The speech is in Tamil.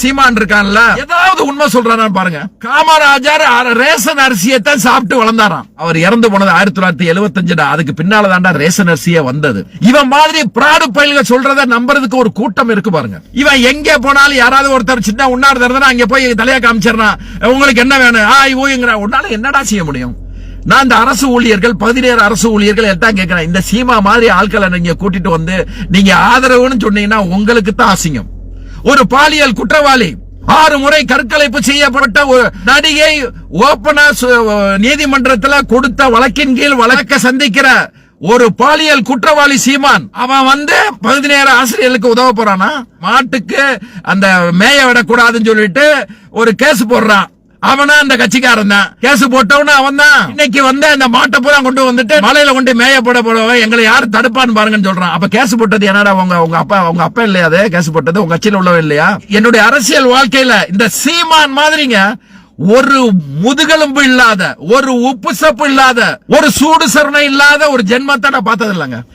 சீமான் இருக்கான்ல ஏதாவது உண்மை சொல்றானா பாருங்க. காமராஜர் ரேசன் ரேஷன் அரிசியை தான் சாப்பிட்டு வளர்ந்தாராம். அவர் இறந்து போனது ஆயிரத்தி தொள்ளாயிரத்தி எழுபத்தஞ்சுடா அதுக்கு பின்னால தாண்டா ரேஷன் அரிசியே வந்தது. இவன் மாதிரி பிராடு பயில்க சொல்றத நம்புறதுக்கு ஒரு கூட்டம் இருக்கு பாருங்க. இவன் எங்க போனாலும் யாராவது ஒருத்தர் சின்ன உண்ணாடு தருதுனா அங்க போய் தலையா காமிச்சிடறான் உங்களுக்கு என்ன வேணும்? ஆய் ஓய்ங்கிற உன்னால என்னடா செய்ய முடியும்? நான் இந்த அரசு ஊழியர்கள் பதினேழு அரசு ஊழியர்கள் எல்லாம் கேட்கிறேன். இந்த சீமா மாதிரி ஆட்களை நீங்க கூட்டிட்டு வந்து நீங்க ஆதரவுன்னு சொன்னீங்கன்னா உங்களுக்கு தான் அசிங்கம். ஒரு பாலியல் குற்றவாளி. ஆறு முறை கற்கலைப்பு செய்யப்பட்ட ஒரு நடிகை ஓபனா நீதிமன்றத்தில் கொடுத்த வழக்கின் கீழ் வழக்க சந்திக்கிற ஒரு பாலியல் குற்றவாளி சீமான். அவன் வந்து பதினேழு ஆசிரியர்களுக்கு உதவ போறானா? மாட்டுக்கு அந்த மேய விடக்கூடாதுன்னு சொல்லிட்டு ஒரு கேஸ் போடுறான். அவனா அந்த கட்சிக்காரன் தான். கேஸ் போட்டவனா அவன் தான். இன்னைக்கு வந்து அந்த மாட்டை பூரா கொண்டு வந்துட்டு மலையில கொண்டு மேய போட போடவன் எங்களை யாரு தடுப்பான்னு பாருங்கன்னு சொல்றான். அப்ப கேஸ் போட்டது என்னடா உங்க உங்க அப்பா உங்க அப்பா இல்லையா அது? கேஸ் போட்டது உங்க கட்சியில உள்ளவன் இல்லையா? என்னுடைய அரசியல் வாழ்க்கையில இந்த சீமான் மாதிரிங்க ஒரு முதுகெலும்பு இல்லாத ஒரு உப்பு சப்பு இல்லாத ஒரு சூடு சரணை இல்லாத ஒரு ஜென்மத்தை நான் பார்த்தது இல்லைங்க